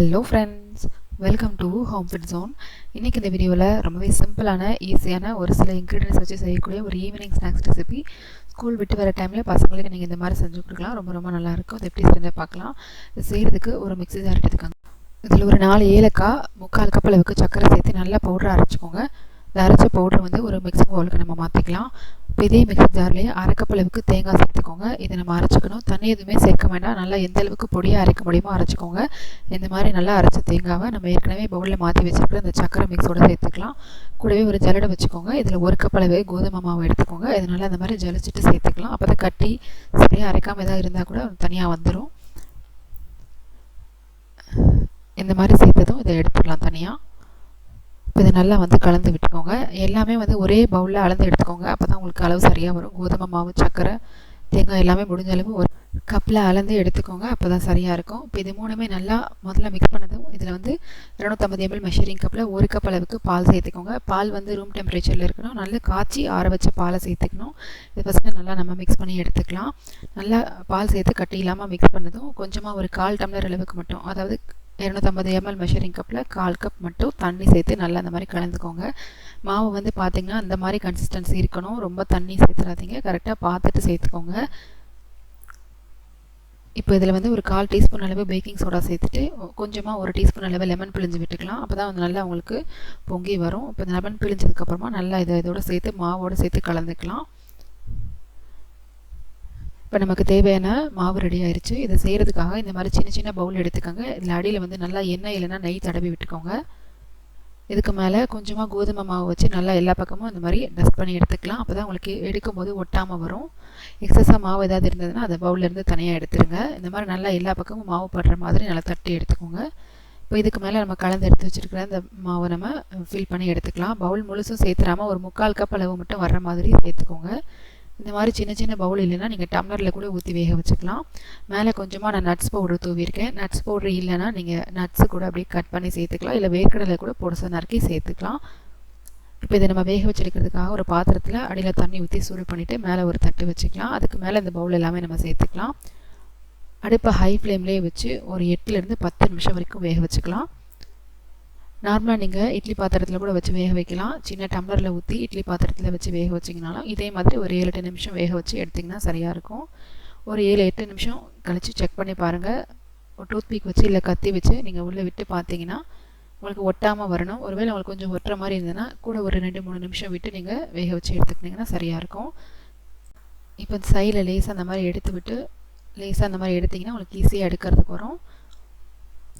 Hello friends welcome to home fit zone இன்றைக்கி இந்த வீடியோவில் ரொம்பவே சிம்பிளான ஈஸியான ஒரு சில இன்க்ரீடியன்ஸ் வச்சு செய்யக்கூடிய ஒரு ஈவினிங் ஸ்நாக்ஸ் ரெசிபி ஸ்கூல் விட்டு வர டைமில் பசங்களுக்கு நீங்கள் இந்த மாதிரி செஞ்சு கொடுக்கலாம். ரொம்ப ரொம்ப நல்லாயிருக்கும் அது எப்படி செஞ்சு பார்க்கலாம். இது செய்கிறதுக்கு ஒரு மிக்ஸி ஜார் எடுத்துக்கோங்க. இதில் ஒரு நாலு ஏலக்காய் முக்கால் கப் அளவுக்கு சர்க்கரை சேர்த்து நல்லா பவுடர் அரைச்சிக்கோங்க. இந்த அரைச்ச பவுடர் வந்து ஒரு மிக்சிங் பவுலுக்கு நம்ம மாற்றிக்கலாம் இதே மிக்சர் ஜார்லேயே அரைக்கப்பளவுக்கு தேங்காய் சேர்த்துக்கோங்க. இதை நம்ம அரைச்சிக்கணும். தண்ணி எதுவுமே சேர்க்க வேண்டாம். நல்லா எந்த அளவுக்கு பொடியாக அரைக்க முடியுமோ அரைச்சிக்கோங்க. இந்த மாதிரி நல்லா அரைச்ச தேங்காவை நம்ம ஏற்கனவே பவுலில் மாற்றி வச்சுருக்கிற அந்த சக்கரை மிக்ஸோடு சேர்த்துக்கலாம். கூடவே ஒரு ஜலடை வச்சுக்கோங்க. இதில் ஒரு கப் அளவு கோதுமை மாவு எடுத்துக்கோங்க. இதனால் அந்த மாதிரி ஜலிச்சுட்டு சேர்த்துக்கலாம். அப்போ தான் கட்டி சரியாக அரைக்காமல் எதாவது இருந்தால் கூட தனியாக வந்துடும் இந்த மாதிரி சேர்த்ததும் இதை எடுத்துக்கலாம் தனியாக இப்போ இதை நல்லா வந்து கலந்து விட்டுக்கோங்க. எல்லாமே வந்து ஒரே பவுலில் அளந்து எடுத்துக்கோங்க. அப்போ தான் உங்களுக்கு அளவு சரியாக வரும். கோதுமை மாவு சக்கரை தேங்காய் எல்லாமே முடிஞ்ச அளவு ஒரு கப்பில் அளந்து எடுத்துக்கோங்க. அப்போ தான் சரியாக இருக்கும். இப்போ இது மூணுமே நல்லா முதல்ல மிக்ஸ் பண்ணதும் இதில் வந்து இரநூத்தம்பது எம்எல் மெஷரிங் கப்பில் ஒரு கப் அளவுக்கு பால் சேர்த்துக்கோங்க. பால் வந்து ரூம் டெம்பரேச்சரில் இருக்கணும். நல்லா காய்ச்சி ஆற வச்ச பாலை சேர்த்துக்கணும். இது ஃபஸ்ட்டு நல்லா நம்ம மிக்ஸ் பண்ணி எடுத்துக்கலாம். நல்லா பால் சேர்த்து கட்டி இல்லாமல் மிக்ஸ் பண்ணதும் கொஞ்சமாக ஒரு கால் டம்ளர் அளவுக்கு மட்டும் அதாவது இரநூத்தம்பது எம்எல் மெஷரிங் கப்பில் கால் கப் மட்டும் தண்ணி சேர்த்து நல்லா அந்த மாதிரி கலந்துக்கோங்க. மாவு வந்து பார்த்திங்கன்னா அந்த மாதிரி கன்சிஸ்டன்சி இருக்கணும். ரொம்ப தண்ணி சேர்த்துடாதீங்க கரெக்டாக பார்த்துட்டு சேர்த்துக்கோங்க. இப்போ இதில் வந்து ஒரு கால் டீஸ்பூன் அளவு பேக்கிங் சோடா சேர்த்துட்டு கொஞ்சமாக ஒரு டீஸ்பூன் அளவு லெமன் பிழிஞ்சு விட்டுக்கலாம். அப்போ தான் வந்து நல்லா உங்களுக்கு பொங்கி வரும். இப்போ இந்த லெமன் பிழிஞ்சதுக்கப்புறமா நல்லா இதை இதோடு சேர்த்து மாவோடு சேர்த்து கலந்துக்கலாம். இப்போ நமக்கு தேவையான மாவு ரெடி ஆயிடுச்சு இதை செய்கிறதுக்காக இந்த மாதிரி சின்ன சின்ன பவுல் எடுத்துக்கோங்க. இதில் அடியில் வந்து நல்லா எண்ணெய் இல்லைன்னா நெய் தடவி விட்டுக்கோங்க. இதுக்கு மேலே கொஞ்சமாக கோதுமை மாவு வச்சு நல்லா எல்லா பக்கமும் இந்த மாதிரி டஸ்ட் பண்ணி எடுத்துக்கலாம். அப்போ தான் உங்களுக்கு எடுக்கும்போது ஒட்டாமல் வரும். எக்ஸஸாக மாவு ஏதாவது இருந்ததுன்னா அதை பவுலேருந்து தனியாக எடுத்துருங்க. இந்த மாதிரி நல்லா எல்லா பக்கமும் மாவு படுற மாதிரி நல்லா தட்டி எடுத்துக்கோங்க. இப்போ இதுக்கு மேலே நம்ம கலந்து எடுத்து வச்சுருக்கிற அந்த மாவை நம்ம ஃபில் பண்ணி எடுத்துக்கலாம். பவுல் முழுசும் சேர்த்துறாமல் ஒரு முக்கால் கப் அளவு மட்டும் வர்ற மாதிரி சேர்த்துக்கோங்க. இந்த மாதிரி சின்ன சின்ன பவுல் இல்லைன்னா நீங்கள் டம்ளரில் கூட ஊற்றி வேக வச்சுக்கலாம். மேலே கொஞ்சமாக நான் நட்ஸ் பவுடர் தூவியிருக்கேன். நட்ஸ் பவுடர் இல்லைன்னா நீங்கள் நட்ஸு கூட அப்படியே கட் பண்ணி சேர்த்துக்கலாம். இல்லை வேர்க்கடலை கூட பொடிசை நறுக்கி சேர்த்துக்கலாம். இப்போ இதை நம்ம வேக வச்சிருக்கிறதுக்காக ஒரு பாத்திரத்தில் அடியில் தண்ணி ஊற்றி சூடு பண்ணிவிட்டு மேலே ஒரு தட்டு வச்சுக்கலாம். அதுக்கு மேலே இந்த பவுல் எல்லாமே நம்ம சேர்த்துக்கலாம். அடுப்பை ஹை ஃப்ளேம்லேயே வச்சு ஒரு எட்டுலேருந்து பத்து நிமிஷம் வரைக்கும் வேக வச்சுக்கலாம். நார்மலாக நீங்கள் இட்லி பாத்திரத்தில் கூட வச்சு வேக வைக்கலாம். சின்ன டம்ளரில் ஊற்றி இட்லி பாத்திரத்தில் வச்சு வேக வச்சிங்கனாலும் இதே மாதிரி ஒரு ஏழு எட்டு நிமிஷம் வேக வச்சு எடுத்திங்கன்னா சரியாக இருக்கும். ஒரு ஏழு எட்டு நிமிஷம் கழித்து செக் பண்ணி பாருங்கள் ஒரு டூத் பீக் வச்சு இல்லை கத்தி வச்சு நீங்கள் உள்ளே விட்டு பார்த்தீங்கன்னா உங்களுக்கு ஒட்டாமல் வரணும். ஒருவேளை உங்களுக்கு கொஞ்சம் ஒட்டுற மாதிரி இருந்ததுன்னா கூட ஒரு ரெண்டு மூணு நிமிஷம் விட்டு நீங்கள் வேக வச்சு எடுத்துக்கிட்டிங்கன்னா சரியாக இருக்கும். இப்போ சைடில் லேசாக அந்த மாதிரி எடுத்து விட்டு லேசாக அந்த மாதிரி எடுத்திங்கன்னா உங்களுக்கு ஈஸியாக எடுக்கிறதுக்கு வரும்.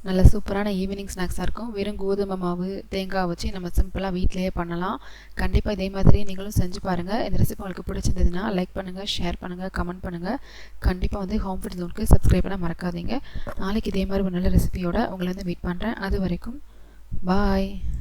நல்ல சூப்பரான ஈவினிங் ஸ்நாக்ஸாக இருக்கும். வெறும் கோதுமை மாவு தேங்காய் வச்சு நம்ம சிம்பிளாக வீட்டிலேயே பண்ணலாம். கண்டிப்பாக இதே மாதிரி நீங்களும் செஞ்சு பாருங்கள் இந்த ரெசிபி உங்களுக்கு பிடிச்சிருந்ததுன்னா லைக் பண்ணுங்கள் ஷேர் பண்ணுங்கள் கமெண்ட் பண்ணுங்கள் கண்டிப்பாக வந்து ஹோம் ஃபுட் ஜோனுக்கு சப்ஸ்கிரைப் பண்ண மறக்காதீங்க. நாளைக்கு இதே மாதிரி ஒரு நல்ல ரெசிபியோட உங்களை வந்து மீட் பண்ணுறேன் அது வரைக்கும் பாய்